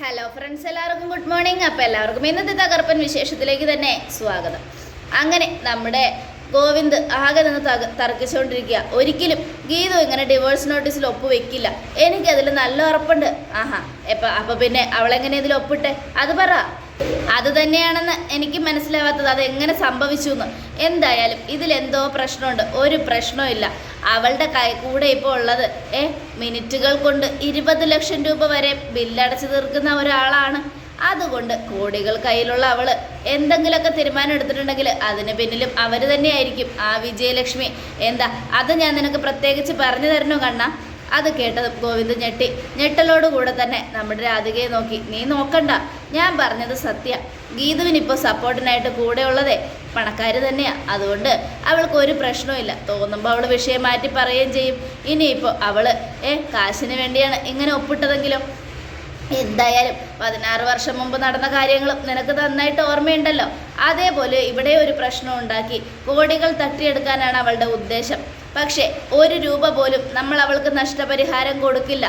Hello friends എല്ലാവർക്കും good morning അപ്പോൾ എല്ലാവർക്കും ഇന്നത്തെ തകർപ്പൻ വിശേഷത്തിലേക്ക് തന്നെ സ്വാഗതം. അങ്ങനെ നമ്മുടെ ഗോവിന്ദ് ആകെ നിന്ന് തക തർക്കിച്ചുകൊണ്ടിരിക്കുക ഒരിക്കലും ഗീതു ഇങ്ങനെ ഡിവോഴ്സ് നോട്ടീസിൽ ഒപ്പ് വെക്കില്ല എനിക്കതിൽ നല്ല ഉറപ്പുണ്ട്. ആഹാ എപ്പം അപ്പം പിന്നെ അവളെങ്ങനെ ഇതിൽ ഒപ്പിട്ടെ? അത് പറ. അത് തന്നെയാണെന്ന് എനിക്ക് മനസ്സിലാവാത്തത്. അത് എങ്ങനെ സംഭവിച്ചു എന്ന് എന്തായാലും ഇതിലെന്തോ പ്രശ്നമുണ്ട്. ഒരു പ്രശ്നവും ഇല്ല. അവളുടെ കൈ കൂടെ ഇപ്പോൾ ഉള്ളത് ഏ മിനിറ്റുകൾ കൊണ്ട് ഇരുപത് ലക്ഷം രൂപ വരെ ബില്ലടച്ചു തീർക്കുന്ന ഒരാളാണ്. അതുകൊണ്ട് കോടികൾ കയ്യിലുള്ള അവൾ എന്തെങ്കിലുമൊക്കെ തീരുമാനം എടുത്തിട്ടുണ്ടെങ്കിൽ അതിന് പിന്നിലും അവർ തന്നെയായിരിക്കും. ആ വിജയലക്ഷ്മി എന്താ അത് ഞാൻ നിനക്ക് പ്രത്യേകിച്ച് പറഞ്ഞു തരണോ കണ്ണ? അത് കേട്ടതും ഗോവിന്ദ് ഞെട്ടി. ഞെട്ടലോട് കൂടെ തന്നെ നമ്മുടെ രാധികയെ നോക്കി. നീ നോക്കണ്ട. ഞാൻ പറഞ്ഞത് സത്യ. ഗീതുവിനിപ്പോൾ സപ്പോർട്ടിനായിട്ട് കൂടെ ഉള്ളതേ പണക്കാർ തന്നെയാണ് അതുകൊണ്ട് അവൾക്ക് ഒരു പ്രശ്നവുമില്ല തോന്നുമ്പോൾ അവൾ വിഷയം മാറ്റി പറയുകയും ചെയ്യും. ഇനിയിപ്പോൾ അവൾ ഏ കാശിന് വേണ്ടിയാണ് ഇങ്ങനെ ഒപ്പിട്ടതെങ്കിലും. എന്തായാലും പതിനാറ് വർഷം മുമ്പ് നടന്ന കാര്യങ്ങളും നിനക്ക് നന്നായിട്ട് ഓർമ്മയുണ്ടല്ലോ. അതേപോലെ ഇവിടെ ഒരു പ്രശ്നം ഉണ്ടാക്കി കോടികൾ തട്ടിയെടുക്കാനാണ് അവളുടെ ഉദ്ദേശം. പക്ഷേ ഒരു രൂപ പോലും നമ്മൾ അവൾക്ക് നഷ്ടപരിഹാരം കൊടുക്കില്ല.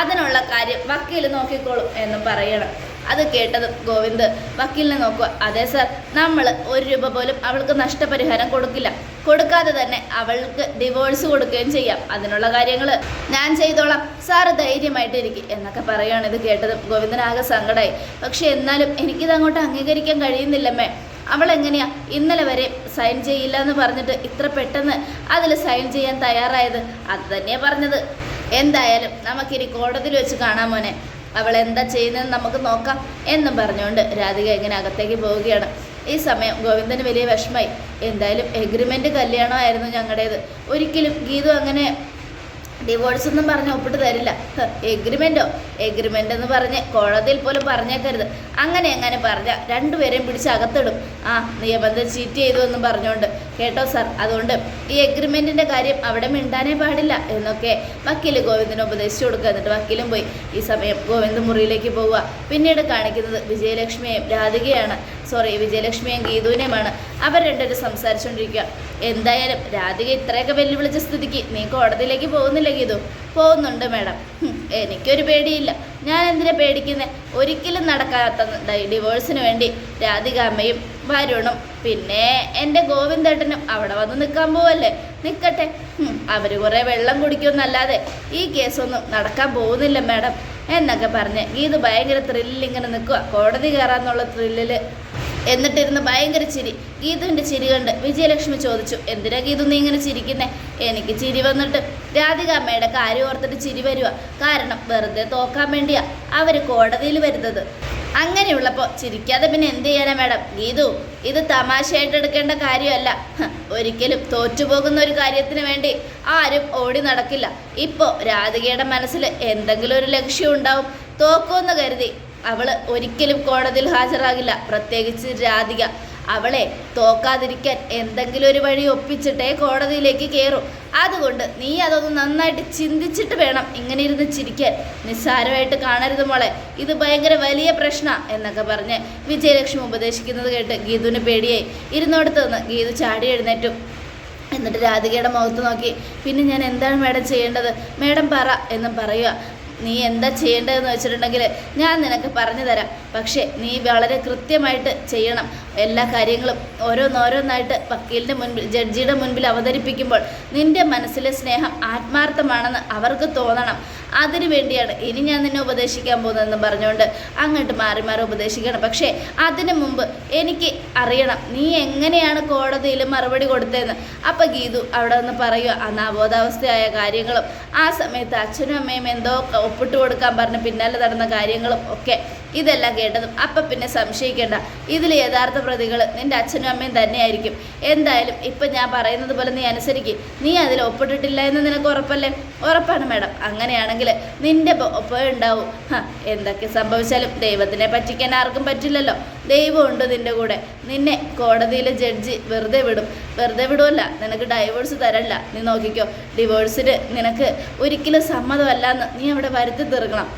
അതിനുള്ള കാര്യം വക്കീൽ നോക്കിക്കോളും എന്ന് പറയണം. അത് കേട്ടതും ഗോവിന്ദ്. വക്കീലിനെ നോക്കുക. അതെ സർ നമ്മൾ ഒരു രൂപ പോലും അവൾക്ക് നഷ്ടപരിഹാരം കൊടുക്കില്ല. കൊടുക്കാതെ തന്നെ അവൾക്ക് ഡിവോഴ്സ് കൊടുക്കുകയും ചെയ്യാം. അതിനുള്ള കാര്യങ്ങൾ ഞാൻ ചെയ്തോളാം. സാറ് ധൈര്യമായിട്ട് ഇരിക്കും എന്നൊക്കെ പറയുകയാണ് ഇത് കേട്ടതും. ഗോവിന്ദനാകെ സങ്കടമായി പക്ഷെ എന്നാലും എനിക്കിത് അങ്ങോട്ട് അംഗീകരിക്കാൻ കഴിയുന്നില്ലമ്മേ അവൾ എങ്ങനെയാ ഇന്നലെ വരെ സൈൻ ചെയ്യില്ല എന്ന് പറഞ്ഞിട്ട് ഇത്ര പെട്ടെന്ന് അതിൽ സൈൻ ചെയ്യാൻ തയ്യാറായത്? അത് തന്നെയാണ് പറഞ്ഞത്. എന്തായാലും നമുക്കിനി കോടതിയിൽ വെച്ച് കാണാൻ മോനെ. അവൾ എന്താ ചെയ്യുന്നതെന്ന് നമുക്ക് നോക്കാം എന്നും പറഞ്ഞുകൊണ്ട് രാധിക ഇങ്ങനെ അകത്തേക്ക് പോവുകയാണ്. ഈ സമയം ഗോവിന്ദന് വലിയ വിഷമായി എന്തായാലും എഗ്രിമെന്റ് കല്യാണമായിരുന്നു ഞങ്ങളുടേത്. ഒരിക്കലും ഗീതു അങ്ങനെ ഡിവോഴ്സ് ഒന്നും പറഞ്ഞ് ഒപ്പിട്ട് തരില്ല. എഗ്രിമെന്റോ എഗ്രിമെന്റ് എന്ന് പറഞ്ഞ് കോടതിയിൽ പോലും പറഞ്ഞേക്കരുത്. അങ്ങനെ എങ്ങനെ പറഞ്ഞാൽ രണ്ടുപേരെയും പിടിച്ച് അകത്തിടും. ആ നിയമബന്ധം ചീറ്റ് ചെയ്തു എന്നും പറഞ്ഞുകൊണ്ട്. കേട്ടോ സാർ അതുകൊണ്ട് ഈ എഗ്രിമെന്റിന്റെ കാര്യം അവിടെ മിണ്ടാനേ പാടില്ല എന്നൊക്കെ വക്കീൽ ഗോവിന്ദന് ഉപദേശിച്ചു കൊടുക്കുക. എന്നിട്ട് വക്കീലും പോയി. ഈ സമയം ഗോവിന്ദ് മുറിയിലേക്ക് പോവുക. പിന്നീട് കാണിക്കുന്നത് വിജയലക്ഷ്മിയെയും രാധികയാണ്. സോറി വിജയലക്ഷ്മിയും ഗീതുവിനെയുമാണ്. അവർ രണ്ടുപേരും സംസാരിച്ചുകൊണ്ടിരിക്കുക. എന്തായാലും രാധിക ഇത്രയൊക്കെ വെല്ലുവിളിച്ച സ്ഥിതിക്ക് നീ കോടതിയിലേക്ക് പോകുന്നില്ല ഗീതു? പോകുന്നുണ്ട് മാഡം എനിക്കൊരു പേടിയില്ല. ഞാൻ എന്തിനാ പേടിക്കുന്നത് ഒരിക്കലും നടക്കാത്ത ഡിവോഴ്സിന് വേണ്ടി രാധിക അമ്മയും വരുണും. പിന്നെ എന്റെ ഗോവിന്ദേട്ടനും അവിടെ വന്ന് നിൽക്കാൻ പോവല്ലേ? നിൽക്കട്ടെ അവർ കുറേ വെള്ളം കുടിക്കുമെന്നല്ലാതെ ഈ കേസൊന്നും നടക്കാൻ പോകുന്നില്ല മാഡം. എന്നൊക്കെ പറഞ്ഞ് ഗീത് ഭയങ്കര ത്രില്ലിൽ ഇങ്ങനെ നിൽക്കുക കോടതി കയറാന്നുള്ള ത്രില്ലിൽ എന്നിട്ടിരുന്ന് ഭയങ്കര ചിരി. ഗീതുവിന്റെ ചിരി കണ്ട് വിജയലക്ഷ്മി ചോദിച്ചു എന്തിനാ ഗീതു നീ ഇങ്ങനെ ചിരിക്കുന്നേ? എനിക്ക് ചിരി വന്നിട്ട്. രാധിക അമ്മയുടെ കാര്യം ഓർത്തിട്ട് ചിരി വരുക കാരണം വെറുതെ തോക്കാൻ വേണ്ടിയാ അവർ കോടതിയിൽ വരുന്നത്. അങ്ങനെയുള്ളപ്പോൾ ചിരിക്കാതെ പിന്നെ എന്ത് ചെയ്യാനാ മാഡം? ഗീതു ഇത് തമാശയായിട്ട് എടുക്കേണ്ട കാര്യമല്ല. ഒരിക്കലും തോറ്റുപോകുന്ന ഒരു കാര്യത്തിന് വേണ്ടി ആരും ഓടി നടക്കില്ല. ഇപ്പോൾ രാധികയുടെ മനസ്സിൽ എന്തെങ്കിലും ഒരു ലക്ഷ്യം ഉണ്ടാവും. തോക്കുമെന്ന് കരുതി. അവൾ ഒരിക്കലും കോടതിയിൽ ഹാജരാകില്ല. പ്രത്യേകിച്ച് രാധിക. അവളെ തോക്കാതിരിക്കാൻ എന്തെങ്കിലും ഒരു വഴി ഒപ്പിച്ചിട്ടേ കോടതിയിലേക്ക് കയറും അതുകൊണ്ട് നീ അതൊന്ന് നന്നായിട്ട് ചിന്തിച്ചിട്ട് വേണം ഇങ്ങനെ ഇരുന്ന് ചിരിക്കാൻ. നിസ്സാരമായിട്ട് കാണരുത് മോളെ. ഇത് ഭയങ്കര വലിയ പ്രശ്ന എന്നൊക്കെ പറഞ്ഞ് വിജയലക്ഷ്മി ഉപദേശിക്കുന്നത് കേട്ട് ഗീതുവിന് പേടിയായി. ഇരുന്നോടത്ത് നിന്ന് ഗീതു ചാടി എഴുന്നേറ്റു. എന്നിട്ട് രാധികയുടെ മുഖത്ത് നോക്കി. പിന്നെ ഞാൻ എന്താണ് മാഡം ചെയ്യേണ്ടത്? മാഡം പറ എന്നും പറയുക. നീ എന്താ ചെയ്യേണ്ടതെന്ന് വെച്ചിട്ടുണ്ടെങ്കിൽ ഞാൻ നിനക്ക് പറഞ്ഞു തരാം. പക്ഷേ നീ വളരെ കൃത്യമായിട്ട് ചെയ്യണം. എല്ലാ കാര്യങ്ങളും ഓരോന്നോരോന്നായിട്ട് വക്കീലിന്റെ മുൻപിൽ ജഡ്ജിയുടെ മുൻപിൽ അവതരിപ്പിക്കുമ്പോൾ നിന്റെ മനസ്സിലെ സ്നേഹം ആത്മാർത്ഥമാണെന്ന് അവർക്ക് തോന്നണം. അതിനു വേണ്ടിയാണ് ഇനി ഞാൻ നിന്നെ ഉപദേശിക്കാൻ പോകുന്നതെന്ന് പറഞ്ഞുകൊണ്ട് അങ്ങോട്ട് മാറി മാറി ഉപദേശിക്കണം പക്ഷേ അതിനു മുമ്പ് എനിക്ക് അറിയണം നീ എങ്ങനെയാണ് കോടതിയിൽ മറുപടി കൊടുത്തതെന്ന്. അപ്പം ഗീതു അവിടെ നിന്ന് പറയുക അന്ന് അബോധാവസ്ഥയായ കാര്യങ്ങളും ആ സമയത്ത് അച്ഛനും അമ്മയും എന്തോ ഒപ്പിട്ട് കൊടുക്കാൻ പറഞ്ഞ് പിന്നാലെ നടന്ന കാര്യങ്ങളും ഒക്കെ ഇതെല്ലാം കേട്ടതും അപ്പം പിന്നെ സംശയിക്കേണ്ട. ഇതിൽ യഥാർത്ഥ പ്രതികൾ നിന്റെ അച്ഛനും അമ്മയും തന്നെയായിരിക്കും. എന്തായാലും ഇപ്പം ഞാൻ പറയുന്നത് പോലെ നീ അനുസരിക്കും. നീ അതിൽ ഒപ്പിട്ടിട്ടില്ല എന്ന് നിനക്ക് ഉറപ്പല്ലേ? ഉറപ്പാണ് മാഡം. അങ്ങനെയാണെങ്കിൽ നിന്റെ ഒപ്പം ഉണ്ടാവും എന്തൊക്കെ സംഭവിച്ചാലും ദൈവത്തിനെ പറ്റിക്കാൻ ആർക്കും പറ്റില്ലല്ലോ. ദൈവമുണ്ട് നിന്റെ കൂടെ. നിന്നെ കോടതിയിലെ ജഡ്ജി വെറുതെ വിടും. വെറുതെ വിടുമല്ല നിനക്ക് ഡൈവോഴ്സ് തരല്ല നീ നോക്കിക്കോ. ഡിവോഴ്സിന് നിനക്ക് ഒരിക്കലും സമ്മതമല്ല എന്ന് നീ അവിടെ വരുത്തി തീർക്കണം.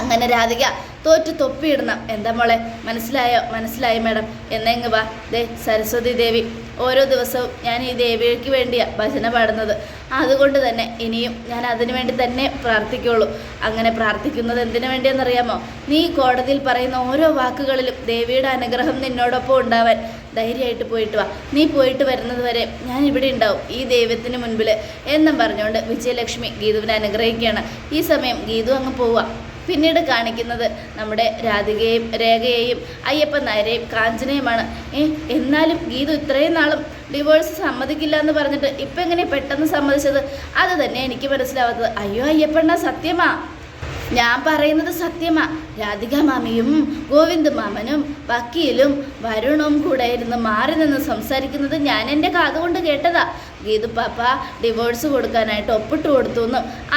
അങ്ങനെ രാധിക തോറ്റു തൊപ്പിയിടണം. എന്താ മോളെ? മനസ്സിലായോ? മനസ്സിലായി മാഡം. എന്നെങ്ങ് വാ. ദേ സരസ്വതി ദേവി. ഓരോ ദിവസവും ഞാൻ ഈ ദേവിക്ക് വേണ്ടിയാണ് ഭജന പാടുന്നത്. അതുകൊണ്ട് തന്നെ ഇനിയും ഞാൻ അതിനു വേണ്ടി തന്നെ പ്രാർത്ഥിക്കുള്ളൂ. അങ്ങനെ പ്രാർത്ഥിക്കുന്നത് എന്തിനു വേണ്ടിയെന്നറിയാമോ? നീ കോടതിയിൽ പറയുന്ന ഓരോ വാക്കുകളിലും ദേവിയുടെ അനുഗ്രഹം നിന്നോടൊപ്പം ഉണ്ടാവാൻ ധൈര്യമായിട്ട് പോയിട്ട് വാ. നീ പോയിട്ട് വരുന്നത് വരെ ഞാൻ ഇവിടെ ഉണ്ടാവും. ഈ ദൈവത്തിന് മുൻപിൽ എന്നും പറഞ്ഞുകൊണ്ട് വിജയലക്ഷ്മി ഗീതുവിനെ അനുഗ്രഹിക്കുകയാണ്. ഈ സമയം ഗീതു അങ്ങ് പോവുക പിന്നീട് കാണിക്കുന്നത് നമ്മുടെ രാധികയെയും രേഖയെയും അയ്യപ്പൻ നായരെയും കാഞ്ചനയുമാണ്. എന്നാലും ഗീതു ഇത്രയും നാളും ഡിവോഴ്സ് സമ്മതിക്കില്ല എന്ന് പറഞ്ഞിട്ട് ഇപ്പം എങ്ങനെ പെട്ടെന്ന് സമ്മതിച്ചത്? അത് തന്നെ എനിക്ക് മനസ്സിലാവാത്തത്. അയ്യോ അയ്യപ്പണ്ണ സത്യമാ. ഞാൻ പറയുന്നത് സത്യമാ. രാധിക മാമിയും ഗോവിന്ദ് മാമനും വക്കീലും വരുണും കൂടെ ഇരുന്ന് മാറി നിന്ന് സംസാരിക്കുന്നത് ഞാൻ എന്റെ കാതുകൊണ്ട് കേട്ടതാ. ഗീതു പാപ്പ ഡിവോഴ്സ് കൊടുക്കാനായിട്ട് ഒപ്പിട്ട് കൊടുത്തു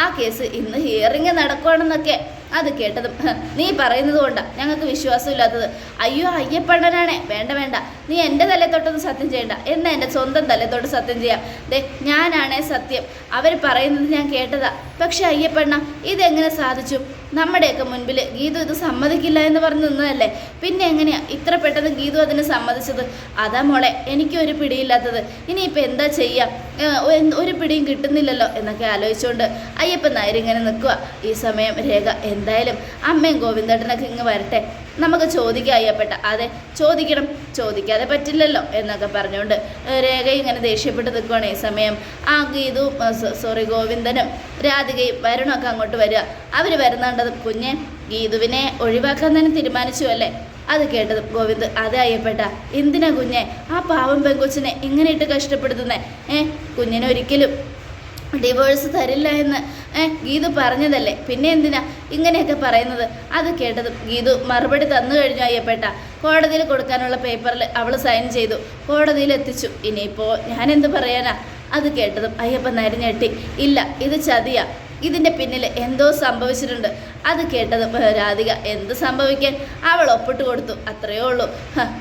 ആ കേസ് ഇന്ന് ഹിയറിങ് നടക്കുവാണെന്നൊക്കെ. അത് കേട്ടതും. നീ പറയുന്നത് കൊണ്ടാ ഞങ്ങൾക്ക് വിശ്വാസമില്ലാത്തത്. അയ്യോ അയ്യപ്പണ്ണനാണേ. വേണ്ട വേണ്ട. നീ എന്റെ തലത്തോട്ടൊന്നും സത്യം ചെയ്യണ്ട. എന്നാ എന്റെ സ്വന്തം തലത്തോട്ട് സത്യം ചെയ്യാം. ദേ ഞാനാണേ സത്യം. അവർ പറയുന്നത് ഞാൻ കേട്ടതാ. പക്ഷെ അയ്യപ്പണ്ണ ഇതെങ്ങനെ സാധിച്ചു? നമ്മുടെയൊക്കെ മുൻപിൽ ഗീതു ഇത് സമ്മതിക്കില്ല എന്ന് പറഞ്ഞ് നിന്നതല്ലേ? പിന്നെ എങ്ങനെയാ? ഇത്ര പെട്ടെന്ന് ഗീതു അതിന് സമ്മതിച്ചത്? അതാ മോളെ എനിക്കൊരു പിടിയില്ലാത്തത്. ഇനിയിപ്പോൾ എന്താ ചെയ്യാം? ഒരു- പിടിയും കിട്ടുന്നില്ലല്ലോ എന്നൊക്കെ ആലോചിച്ചുകൊണ്ട് അയ്യപ്പൻ നായർ ഇങ്ങനെ നിൽക്കുക ഈ സമയം രേഖ എന്തായാലും അമ്മയും ഗോവിന്ദേട്ടനൊക്കെ ഇങ്ങ് വരട്ടെ. നമുക്ക് ചോദിക്കാം അയ്യപ്പെട്ട. അതെ ചോദിക്കണം. ചോദിക്കാതെ പറ്റില്ലല്ലോ എന്നൊക്കെ പറഞ്ഞുകൊണ്ട് രേഖ ഇങ്ങനെ ദേഷ്യപ്പെട്ട് നിൽക്കുകയാണ് ഈ സമയം. ആ ഗീതു സോറി ഗോവിന്ദനും രാധികയും വരുണൊക്കെ അങ്ങോട്ട് വരിക. അവർ വരുന്നുണ്ടത് കുഞ്ഞെ ഗീതുവിനെ ഒഴിവാക്കാൻ തന്നെ തീരുമാനിച്ചു അല്ലേ? അത് കേട്ടത് ഗോവിന്ദ് അതെ അയ്യപ്പെട്ട എന്തിനാ കുഞ്ഞെ? ആ പാവം പെങ്കൊച്ചിനെ ഇങ്ങനെ ഇട്ട് കഷ്ടപ്പെടുത്തുന്നേ? ഏ കുഞ്ഞിനെ ഒരിക്കലും ഡിവോഴ്സ് തരില്ല എന്ന് ഗീതു പറഞ്ഞതല്ലേ? പിന്നെ എന്തിനാ ഇങ്ങനെയൊക്കെ പറയുന്നത്? അത് കേട്ടതും ഗീതു മറുപടി തന്നു കഴിഞ്ഞു അയ്യപ്പെട്ട. കോടതിയിൽ കൊടുക്കാനുള്ള പേപ്പറിൽ അവൾ സൈൻ ചെയ്തു. കോടതിയിൽ എത്തിച്ചു. ഇനിയിപ്പോൾ ഞാൻ എന്ത് പറയാനാ? അത് കേട്ടതും അയ്യപ്പൻ നായർ ഞെട്ടി. ഇല്ല ഇത് ചതിയാ. ഇതിന്റെ പിന്നിൽ എന്തോ സംഭവിച്ചിട്ടുണ്ട്. അത് കേട്ടത് രാധിക എന്ത് സംഭവിക്കാൻ? അവൾ ഒപ്പിട്ട് കൊടുത്തു. അത്രയേ ഉള്ളൂ.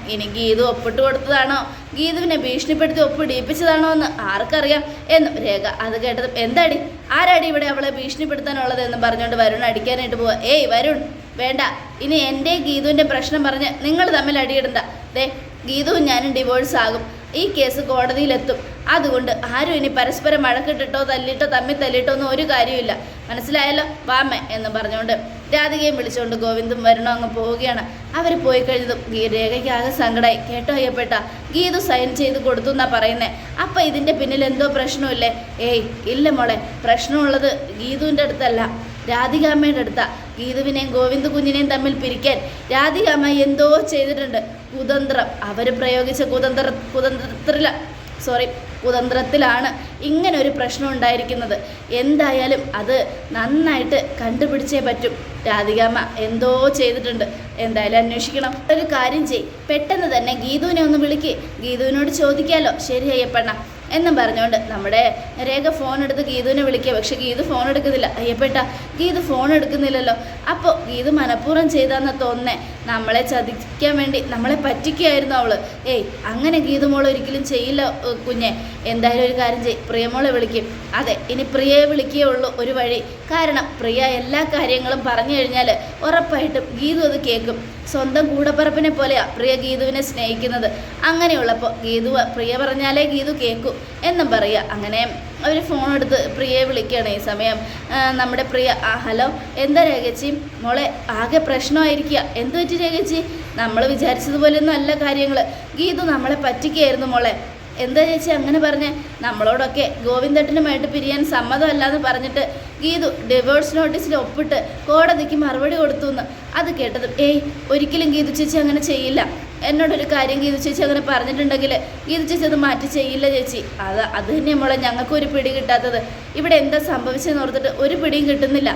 ഇനി ഗീതു ഒപ്പിട്ട് കൊടുത്തതാണോ? ഗീതുവിനെ ഭീഷണിപ്പെടുത്തി ഒപ്പിടിയിപ്പിച്ചതാണോ എന്ന് ആർക്കറിയാം. എന്നും രേഖ അത് കേട്ടത് എന്താടി? ആരാടി ഇവിടെ അവളെ ഭീഷണിപ്പെടുത്താനുള്ളത് എന്ന് പറഞ്ഞുകൊണ്ട് വരുൺ അടിക്കാനായിട്ട് പോവാ. ഏയ് വരുൺ വേണ്ട. ഇനി എന്റെ ഗീതുവിന്റെ പ്രശ്നം പറഞ്ഞ് നിങ്ങൾ തമ്മിൽ അടിയിടണ്ട. ദേ ഗീതുവും ഞാനും ഡിവോഴ്സ് ആകും. ഈ കേസ് കോടതിയിലെത്തും. അതുകൊണ്ട് ആരും ഇനി പരസ്പരം വഴക്കിട്ടിട്ടോ തല്ലിട്ടോ തമ്മിൽ തല്ലിട്ടോ ഒന്നും ഒരു കാര്യമില്ല മനസ്സിലായല്ലോ? വാമേ എന്ന് പറഞ്ഞുകൊണ്ട് രാധികയും വിളിച്ചുകൊണ്ട് ഗോവിന്ദും വരണോ അങ്ങ് പോവുകയാണ്. അവർ പോയി കഴിഞ്ഞതും രേഖയ്ക്ക് ആകെ സങ്കടമായി കേട്ടോ അയ്യപ്പെട്ട? ഗീതു സൈൻ ചെയ്ത് കൊടുത്തു എന്നാ പറയുന്നേ. അപ്പം ഇതിന്റെ പിന്നിൽ എന്തോ പ്രശ്നമില്ലേ? ഏയ് ഇല്ല മോളെ. പ്രശ്നമുള്ളത് ഗീതുവിന്റെ അടുത്തല്ല. രാധികാമ്മയുടെ അടുത്താ. ഗീതുവിനെയും ഗോവിന്ദ് കുഞ്ഞിനെയും തമ്മിൽ പിരിക്കാൻ രാധികാമ്മ എന്തോ ചെയ്തിട്ടുണ്ട്. കുതന്ത്രം. അവർ പ്രയോഗിച്ച കുതന്ത്ര കുതന്ത്രത്തില സോറി കുതന്ത്രത്തിലാണ് ഇങ്ങനെ ഒരു പ്രശ്നം ഉണ്ടായിരിക്കുന്നത്. എന്തായാലും അത് നന്നായിട്ട് കണ്ടുപിടിച്ചേ പറ്റും. രാധികാമ്മ എന്തോ ചെയ്തിട്ടുണ്ട്. എന്തായാലും അന്വേഷിക്കണം. ഒരു കാര്യം ചെയ് പെട്ടെന്ന് തന്നെ ഗീതുവിനെ ഒന്ന് വിളിക്ക്. ഗീതുവിനോട് ചോദിക്കാലോ. ശരി അയ്യപ്പണ്ണ. എന്നും പറഞ്ഞുകൊണ്ട് നമ്മുടെ രേഖ ഫോൺ എടുത്ത് ഗീതുവിനെ വിളിക്കുക. പക്ഷേ ഗീതു ഫോൺ എടുക്കുന്നില്ല. അയ്യപ്പെട്ട ഗീതു ഫോൺ എടുക്കുന്നില്ലല്ലോ. അപ്പോൾ ഗീതു മനഃപൂർവം ചെയ്താന്ന് തോന്നേ നമ്മളെ ചതിക്കാൻ വേണ്ടി നമ്മളെ പറ്റിക്കുകയായിരുന്നു അവൾ. ഏയ് അങ്ങനെ ഗീതു മോൾ ഒരിക്കലും ചെയ്യില്ല കുഞ്ഞെ. എന്തായാലും ഒരു കാര്യം ചെയ്. പ്രിയമോളെ വിളിക്കും. അതെ ഇനി പ്രിയയെ വിളിക്കേ ഉള്ളൂ ഒരു വഴി. കാരണം പ്രിയ എല്ലാ കാര്യങ്ങളും പറഞ്ഞു കഴിഞ്ഞാൽ ഉറപ്പായിട്ടും ഗീതു അത് കേൾക്കും. സ്വന്തം കൂടപ്പറപ്പിനെ പോലെയാ പ്രിയ ഗീതുവിനെ സ്നേഹിക്കുന്നത്. അങ്ങനെയുള്ളപ്പോൾ ഗീതു പ്രിയ പറഞ്ഞാലേ ഗീതു കേൾക്കൂ എന്നും പറയുക അങ്ങനെ അവർ ഫോൺ എടുത്ത് പ്രിയയെ വിളിക്കുകയാണ് ഈ സമയം. നമ്മുടെ പ്രിയ ആ ഹലോ എന്താ രേഖച്ചി? മോളെ ആകെ പ്രശ്നമായിരിക്കുക എന്ത് പറ്റി രേഖച്ചി? നമ്മൾ വിചാരിച്ചതുപോലെയൊന്നും അല്ല കാര്യങ്ങൾ ഗീതു നമ്മളെ പറ്റിക്കുകയായിരുന്നു മോളെ. എന്താ ചേച്ചി അങ്ങനെ പറഞ്ഞേ? നമ്മളോടൊക്കെ ഗോവിന്ദട്ടനുമായിട്ട് പിരിയാൻ സമ്മതമല്ലാന്ന് പറഞ്ഞിട്ട് ഗീതു ഡിവോഴ്സ് നോട്ടീസിൽ ഒപ്പിട്ട് കോടതിക്ക് മറുപടി കൊടുത്തു എന്ന് അത് കേട്ടതും ഏയ് ഒരിക്കലും ഗീതു ചേച്ചി അങ്ങനെ ചെയ്യില്ല. എന്നോടൊരു കാര്യം ഗീതു ചേച്ചി അങ്ങനെ പറഞ്ഞിട്ടുണ്ടെങ്കിൽ ഗീതു ചേച്ചി അത് മാറ്റി ചെയ്യില്ല ചേച്ചി. അത് അത് തന്നെ മോളെ ഞങ്ങൾക്കൊരു പിടി കിട്ടാത്തത്. ഇവിടെ എന്താ സംഭവിച്ചതെന്ന് ഓർത്തിട്ട് ഒരു പിടിയും കിട്ടുന്നില്ല.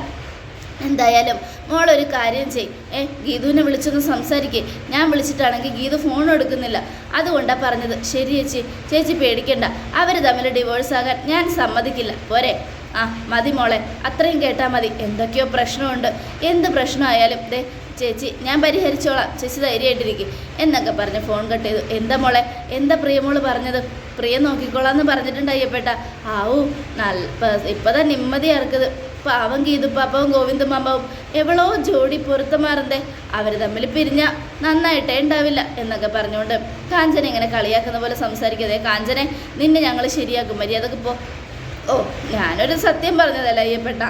എന്തായാലും മോളൊരു കാര്യം ചെയ്. ഏ ഗീതുവിനെ വിളിച്ചൊന്ന് സംസാരിക്കേ. ഞാൻ വിളിച്ചിട്ടാണെങ്കിൽ ഗീതു ഫോൺ എടുക്കുന്നില്ല. അതുകൊണ്ടാണ് പറഞ്ഞത്. ശരി ചേച്ചി. ചേച്ചി പേടിക്കണ്ട. അവർ തമ്മിൽ ഡിവോഴ്സ് ആകാൻ ഞാൻ സമ്മതിക്കില്ല. പോരെ. ആ മതി മോളെ. അത്രയും കേട്ടാൽ മതി. എന്തൊക്കെയോ പ്രശ്നമുണ്ട്. എന്ത് പ്രശ്നമായാലും ദേ ചേച്ചി ഞാൻ പരിഹരിച്ചോളാം. ചേച്ചി ധൈര്യമായിട്ടിരിക്കും. എന്നൊക്കെ പറഞ്ഞ് ഫോൺ കട്ട് ചെയ്തു. എന്താ മോളെ? എന്താ പ്രിയമോൾ പറഞ്ഞത്? പ്രിയ നോക്കിക്കോളാം എന്ന് പറഞ്ഞിട്ടുണ്ട് അയ്യപ്പേട്ട. ആവൂ നല്ല ഇപ്പം തന്നെ നിമ്മതി ഇറക്കത് ഗീതു പാപ്പവും ഗോവിന്ദ മാമ്പവും എവളോ ജോഡി പൊരുത്തമാറുന്നേ അവർ തമ്മിൽ പിരിഞ്ഞ നന്നായിട്ടേ ഉണ്ടാവില്ല എന്നൊക്കെ പറഞ്ഞുകൊണ്ട് കാഞ്ചന ഇങ്ങനെ കളിയാക്കുന്ന പോലെ സംസാരിക്കതേ കാഞ്ചനെ നിന്നെ ഞങ്ങൾ ശരിയാക്കും മര്യാദയ്ക്ക് പോ. ഓ ഞാനൊരു സത്യം പറഞ്ഞതല്ല അയ്യപ്പെട്ട.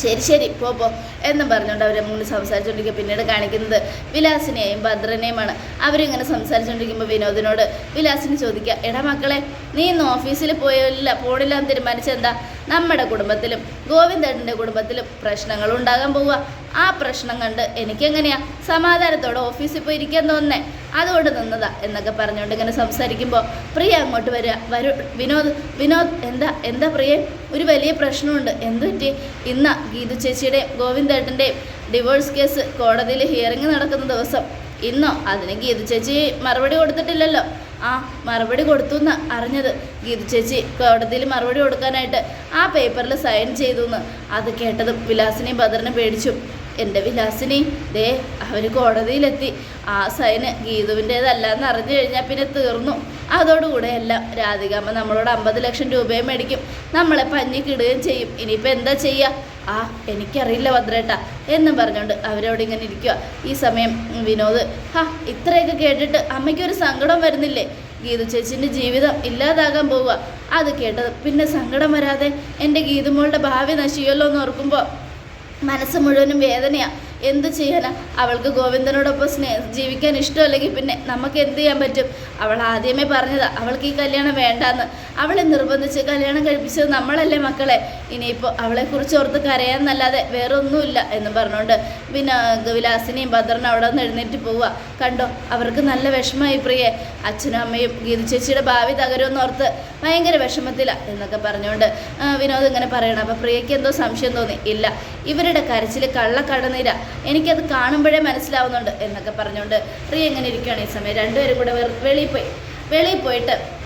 ശരി ശരി പോ പോ എന്ന് പറഞ്ഞുകൊണ്ട് അവർ മൂന്ന് സംസാരിച്ചുകൊണ്ടിരിക്കുക പിന്നീട് കാണിക്കുന്നത് വിലാസിനെയും ഭദ്രനെയുമാണ്. അവരിങ്ങനെ സംസാരിച്ചുകൊണ്ടിരിക്കുമ്പോൾ വിനോദിനോട് വിലാസിന് ചോദിക്കുക എടാ മക്കളെ നീ ഇന്ന് ഓഫീസിൽ പോയില്ല പോണില്ല എന്ന് തീരുമാനിച്ചെന്താ നമ്മുടെ കുടുംബത്തിലും ഗോവിന്ദേട്ടന്റെ കുടുംബത്തിലും പ്രശ്നങ്ങൾ ഉണ്ടാകാൻ പോവുക. ആ പ്രശ്നം കണ്ട് എനിക്കെങ്ങനെയാ സമാധാനത്തോടെ ഓഫീസിൽ പോയി ഇരിക്കാൻ തോന്നേ അതുകൊണ്ട് നിന്നതാ എന്നൊക്കെ പറഞ്ഞുകൊണ്ട് ഇങ്ങനെ സംസാരിക്കുമ്പോൾ പ്രിയ അങ്ങോട്ട് വരിക. വരൂ വിനോദ് വിനോദ് എന്താ എന്താ പ്രിയ? ഒരു വലിയ പ്രശ്നമുണ്ട്. എന്ത് പറ്റി? ഇന്ന ഗീതു ചേച്ചിയുടെയും ഗോവിന്ദേട്ടന്റെയും ഡിവോഴ്സ് കേസ് കോടതിയിൽ ഹിയറിംഗ് നടക്കുന്ന ദിവസം. ഇന്നോ അതിന് ഗീതു ചേച്ചി മറുപടി കൊടുത്തിട്ടില്ലല്ലോ. ആ മറുപടി കൊടുത്തു എന്ന് അറിഞ്ഞത്. ഗീതു ചേച്ചി കോടതിയിൽ മറുപടി കൊടുക്കാനായിട്ട് ആ പേപ്പറിൽ സൈൻ ചെയ്തു എന്ന് അത് കേട്ടത് വിലാസിനെയും ബദറിനെ പേടിച്ചു. എന്റെ വിലാസിനി ദേ അവർ കോടതിയിലെത്തി. ആ സൈന് ഗീതുവിന്റേതല്ല എന്ന് അറിഞ്ഞു കഴിഞ്ഞാൽ പിന്നെ തീർന്നു. അതോടുകൂടെ എല്ലാം രാധികാമ്മ നമ്മളോട് അമ്പത് ലക്ഷം രൂപയും മേടിക്കും. നമ്മളെ പഞ്ഞിക്കിടുകയും ചെയ്യും. ഇനിയിപ്പോൾ എന്താ ചെയ്യുക ആ എനിക്കറിയില്ല ഭദ്രേട്ട എന്നും പറഞ്ഞുകൊണ്ട് അവരവിടെ ഇങ്ങനെ ഇരിക്കുക ഈ സമയം വിനോദ് ഹാ ഇത്രയൊക്കെ കേട്ടിട്ട് അമ്മയ്ക്കൊരു സങ്കടം വരുന്നില്ലേ? ഗീതു ചേച്ചിന്റെ ജീവിതം ഇല്ലാതാകാൻ പോവുക. അത് കേട്ടത് പിന്നെ സങ്കടം വരാതെ എന്റെ ഗീതുമോളുടെ ഭാവി നശിയല്ലോ എന്ന് ഓർക്കുമ്പോൾ മനസ്സ് മുഴുവനും വേദനയാ. എന്ത് ചെയ്യാനാ? അവൾക്ക് ഗോവിന്ദനോടൊപ്പം സ്നേഹ ജീവിക്കാൻ ഇഷ്ടമല്ലെങ്കിൽ പിന്നെ നമുക്ക് എന്ത് ചെയ്യാൻ പറ്റും? അവൾ ആദ്യമേ പറഞ്ഞതാ അവൾക്ക് ഈ കല്യാണം വേണ്ടാന്ന്. അവളെ നിർബന്ധിച്ച് കല്യാണം കഴിപ്പിച്ചത് നമ്മളല്ലേ മക്കളെ? ഇനിയിപ്പോൾ അവളെക്കുറിച്ച് ഓർത്ത് കരയാന്നല്ലാതെ വേറെ ഒന്നുമില്ല എന്ന് പറഞ്ഞുകൊണ്ട് പിന്നെ വിലാസിനെയും ഭദ്രനും അവിടെ നിന്ന് എഴുന്നേറ്റ് പോവുക കണ്ടോ അവർക്ക് നല്ല വിഷമമായി പ്രിയെ. അച്ഛനും അമ്മയും ഗീതു ചേച്ചിയുടെ ഭാവി തകരുമെന്നോർത്ത് ഭയങ്കര വിഷമത്തിലാണ് എന്നൊക്കെ പറഞ്ഞുകൊണ്ട് വിനോദ് ഇങ്ങനെ പറയണം. അപ്പോൾ പ്രിയയ്ക്ക് എന്തോ സംശയം തോന്നി. ഇല്ല ഇവരുടെ കരച്ചിൽ കള്ളക്കടനീര. എനിക്കത് കാണുമ്പോഴേ മനസ്സിലാവുന്നുണ്ട് എന്നൊക്കെ പറഞ്ഞുകൊണ്ട് റീ എങ്ങനെ ഇരിക്കുകയാണ് ഈ സമയം. രണ്ടുപേരും കൂടെ വെളിയിൽ പോയി. വെളിയിൽ പോയിട്ട്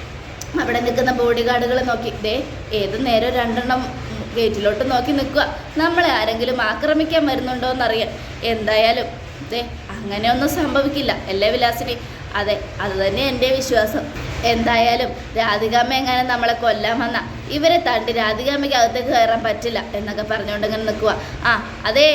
അവിടെ നിൽക്കുന്ന ബോഡി ഗാർഡുകൾ നോക്കി. ദേ ഏത് നേരം രണ്ടെണ്ണം ഗേറ്റിലോട്ട് നോക്കി നിൽക്കുക. നമ്മളെ ആരെങ്കിലും ആക്രമിക്കാൻ വരുന്നുണ്ടോ എന്നറിയാൻ. എന്തായാലും ദേ അങ്ങനെയൊന്നും സംഭവിക്കില്ല. അല്ലേ വിലാസിനി? അതെ അത് തന്നെ എന്റെ വിശ്വാസം. എന്തായാലും രാധികാമ്മ എങ്ങനെ നമ്മളെ കൊല്ലാൻ വന്ന. ഇവരെ തണ്ടി രാധികാമ്മയ്ക്ക് അകത്തേക്ക് കയറാൻ പറ്റില്ല എന്നൊക്കെ പറഞ്ഞുകൊണ്ട് ഇങ്ങനെ നിൽക്കുക. ആ അതേ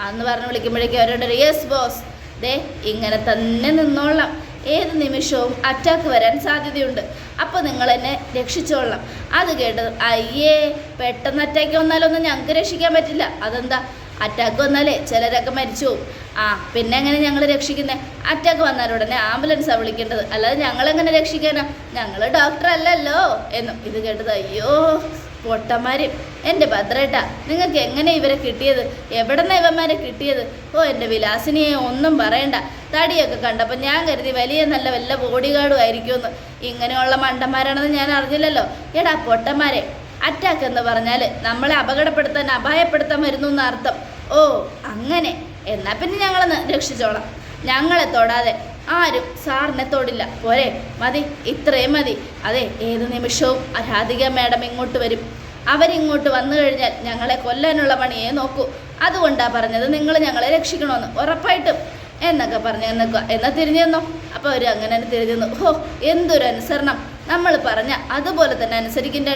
അന്ന് പറഞ്ഞ് വിളിക്കുമ്പോഴേക്കും അവരോട് യെസ് ബോസ് ദേ ഇങ്ങനെ തന്നെ നിന്നോളാം. ഏത് നിമിഷവും അറ്റാക്ക് വരാൻ സാധ്യതയുണ്ട്. അപ്പോൾ നിങ്ങൾ എന്നെ രക്ഷിച്ചോളാം. അത് കേട്ടത് അയ്യേ പെട്ടെന്ന് അറ്റാക്ക് വന്നാലൊന്നും ഞങ്ങൾക്ക് രക്ഷിക്കാൻ പറ്റില്ല. അതെന്താ? അറ്റാക്ക് വന്നാലേ ചിലരൊക്കെ മരിച്ചു പോകും ആ പിന്നെ എങ്ങനെ ഞങ്ങൾ രക്ഷിക്കുന്നത് അറ്റാക്ക് വന്നാൽ ഉടനെ ആംബുലൻസാണ് വിളിക്കേണ്ടത്. അല്ലാതെ ഞങ്ങളെങ്ങനെ രക്ഷിക്കാനാ? ഞങ്ങൾ ഡോക്ടർ അല്ലല്ലോ എന്നും ഇത് കേട്ടത് അയ്യോ. പൊട്ടന്മാര്. എന്റെ ഭദ്രേട്ട നിങ്ങൾക്ക് എങ്ങനെ ഇവരെ കിട്ടിയത്? എവിടെന്ന ഇവന്മാരെ കിട്ടിയത്? ഓ എന്റെ വിലാസിനിയെ ഒന്നും പറയണ്ട. തടിയൊക്കെ കണ്ടപ്പോൾ ഞാൻ കരുതി വലിയ നല്ല വല്ല ബോഡിഗാർഡും ആയിരിക്കുമെന്ന്. ഇങ്ങനെയുള്ള മണ്ടന്മാരാണെന്ന് ഞാൻ അറിഞ്ഞില്ലല്ലോ. എടാ പൊട്ടന്മാരെ അറ്റാക്ക് എന്ന് പറഞ്ഞാൽ നമ്മളെ അപകടപ്പെടുത്താൻ അപായപ്പെടുത്താൻ വരുന്നു എന്നർത്ഥം. ഓ അങ്ങനെ. എന്നാൽ പിന്നെ ഞങ്ങളെ രക്ഷിച്ചോളാം. ഞങ്ങളെ തൊടാതെ ആരും സാറിനെ തൊടില്ല. പോരെ? മതി. ഇത്രയും മതി. അതെ ഏത് നിമിഷവും രാധിക മാഡം ഇങ്ങോട്ട് വരും. അവരിങ്ങോട്ട് വന്നു കഴിഞ്ഞാൽ ഞങ്ങളെ കൊല്ലാനുള്ള പണിയെ നോക്കൂ. അതുകൊണ്ടാണ് പറഞ്ഞത് നിങ്ങൾ ഞങ്ങളെ രക്ഷിക്കണമെന്ന് ഉറപ്പായിട്ടും. എന്നൊക്കെ പറഞ്ഞു നിൽക്കുക എന്നാൽ തിരിഞ്ഞു തന്നോ അപ്പോൾ അവർ അങ്ങനെ തിരിഞ്ഞു തന്നു ഹോ എന്തൊരു അനുസരണം. നമ്മൾ പറഞ്ഞ അതുപോലെ തന്നെ അനുസരിക്കും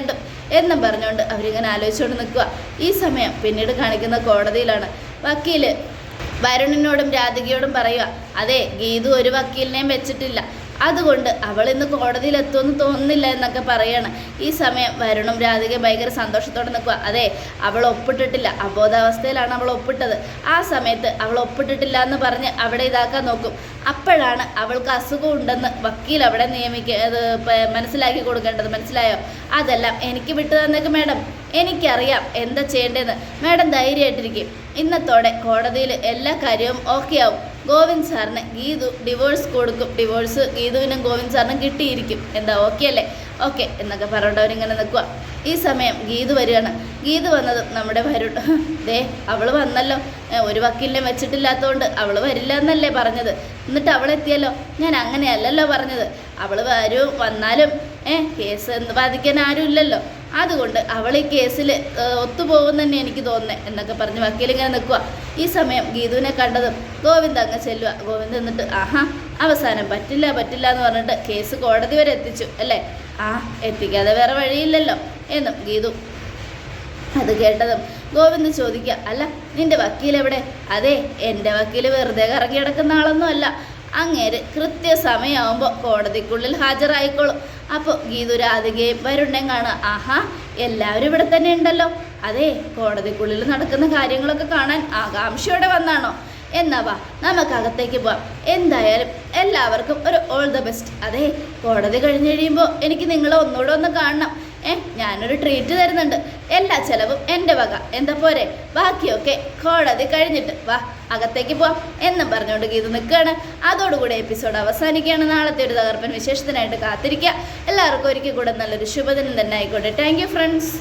എന്നും പറഞ്ഞുകൊണ്ട് അവരിങ്ങനെ ആലോചിച്ചുകൊണ്ട് നിൽക്കുക ഈ സമയം പിന്നീട് കാണിക്കുന്ന കോടതിയിലാണ്. വക്കീൽ വരുണിനോടും രാധികയോടും പറയുക അതെ ഗീതു ഒരു വക്കീലിനെയും വെച്ചിട്ടില്ല. അതുകൊണ്ട് അവൾ ഇന്ന് കോടതിയിൽ എത്തുമെന്ന് തോന്നുന്നില്ല എന്നൊക്കെ പറയാണ്. ഈ സമയം വരുണും രാധികയും ഭയങ്കര സന്തോഷത്തോടെ നിൽക്കുക. അതെ അവൾ ഒപ്പിട്ടിട്ടില്ല. അബോധാവസ്ഥയിലാണ് അവൾ ഒപ്പിട്ടത്. ആ സമയത്ത് അവൾ ഒപ്പിട്ടിട്ടില്ല എന്ന് പറഞ്ഞ് അവിടെ ഇതാക്കാൻ നോക്കും. അപ്പോഴാണ് അവൾക്ക് അസുഖം ഉണ്ടെന്ന് വക്കീൽ അവിടെ നിയമിക്ക അത് മനസ്സിലാക്കി കൊടുക്കേണ്ടത്. മനസ്സിലായോ? അതെല്ലാം എനിക്ക് വിട്ടു തന്നേക്ക് മാഡം. എനിക്കറിയാം എന്താ ചെയ്യേണ്ടതെന്ന്. മാഡം ധൈര്യമായിട്ടിരിക്കും. ഇന്നത്തോടെ കോടതിയിൽ എല്ലാ കാര്യവും ഓക്കെ ആവും. ഗോവിന്ദ് സാറിന് ഗീതു ഡിവോഴ്സ് കൊടുക്കും. ഡിവോഴ്സ് ഗീതുവിനും ഗോവിന്ദ് സാറിനും കിട്ടിയിരിക്കും. എന്താ ഓക്കെ അല്ലേ? ഓക്കെ എന്നൊക്കെ പറഞ്ഞിട്ട് അവരിങ്ങനെ നിൽക്കുക ഈ സമയം ഗീത് വരികയാണ്. ഗീത് വന്നത് നമ്മുടെ വരുൺ ദേ അവൾ വന്നല്ലോ. ഒരു വക്കീലിനെ വെച്ചിട്ടില്ലാത്തതുകൊണ്ട് അവൾ വരില്ല എന്നല്ലേ പറഞ്ഞത്. എന്നിട്ട് അവൾ എത്തിയല്ലോ ഞാൻ അങ്ങനെയല്ലല്ലോ പറഞ്ഞത്. അവൾ വരും വന്നാലും ഏ കേസ് എന്ന് ബാധിക്കാൻ ആരും ഇല്ലല്ലോ. അതുകൊണ്ട് അവൾ ഈ കേസിൽ ഒത്തുപോകും തന്നെ എനിക്ക് തോന്നുന്നത് എന്നൊക്കെ പറഞ്ഞ് വക്കീലിങ്ങനെ നിൽക്കുക ഈ സമയം ഗീതുവിനെ കണ്ടതും ഗോവിന്ദ് അങ്ങ് ചെല്ലുക ഗോവിന്ദ് എന്നിട്ട് ആഹാ അവസാനം പറ്റില്ല പറ്റില്ല എന്ന് പറഞ്ഞിട്ട് കേസ് കോടതി വരെ എത്തിച്ചു അല്ലേ? ആ എത്തിക്കാതെ വേറെ വഴിയില്ലല്ലോ. എന്നും ഗീതു അത് കേട്ടതും ഗോവിന്ദ് ചോദിക്കുക അല്ല നിന്റെ വക്കീൽ എവിടെ? അതെ എന്റെ വക്കീൽ വെറുതെ കറങ്ങി കിടക്കുന്ന ആളൊന്നും അല്ല. അങ്ങേര് കൃത്യസമയമാകുമ്പോൾ കോടതിക്കുള്ളിൽ ഹാജരായിക്കോളും. അപ്പോൾ ഗീതു രാധികയും വരുണ്ണയും കാണുക ആഹാ എല്ലാവരും ഇവിടെ തന്നെ ഉണ്ടല്ലോ. അതെ കോടതിക്കുള്ളിൽ നടക്കുന്ന കാര്യങ്ങളൊക്കെ കാണാൻ ആകാംക്ഷയോടെ വന്നാണോ? എന്നാ വാ നമുക്ക് അകത്തേക്ക് പോവാം. എന്തായാലും എല്ലാവർക്കും ഒരു ഓൾ ദ ബെസ്റ്റ് അതെ കോടതി കഴിഞ്ഞ് കഴിയുമ്പോൾ എനിക്ക് നിങ്ങളെ ഒന്നുകൂടെ ഒന്ന് കാണണം. ഏ ഞാനൊരു ട്രീറ്റ് തരുന്നുണ്ട്. എല്ലാ ചെലവും എന്റെ വക. എന്താ പോരെ? ബാക്കിയൊക്കെ കോടതി കഴിഞ്ഞിട്ട്. വാ അകത്തേക്ക് പോവാം. എന്നും പറഞ്ഞുകൊണ്ട് ഗീത നിൽക്കുകയാണ്. അതോടുകൂടി എപ്പിസോഡ് അവസാനിക്കുകയാണ്. നാളത്തെ ഒരു തകർപ്പൻ വിശേഷത്തിനായിട്ട് കാത്തിരിക്കുക. എല്ലാവർക്കും ഒരിക്കൽ കൂടെ നല്ലൊരു ശുഭദിനം തന്നെ ആയിക്കോട്ടെ. Thank friends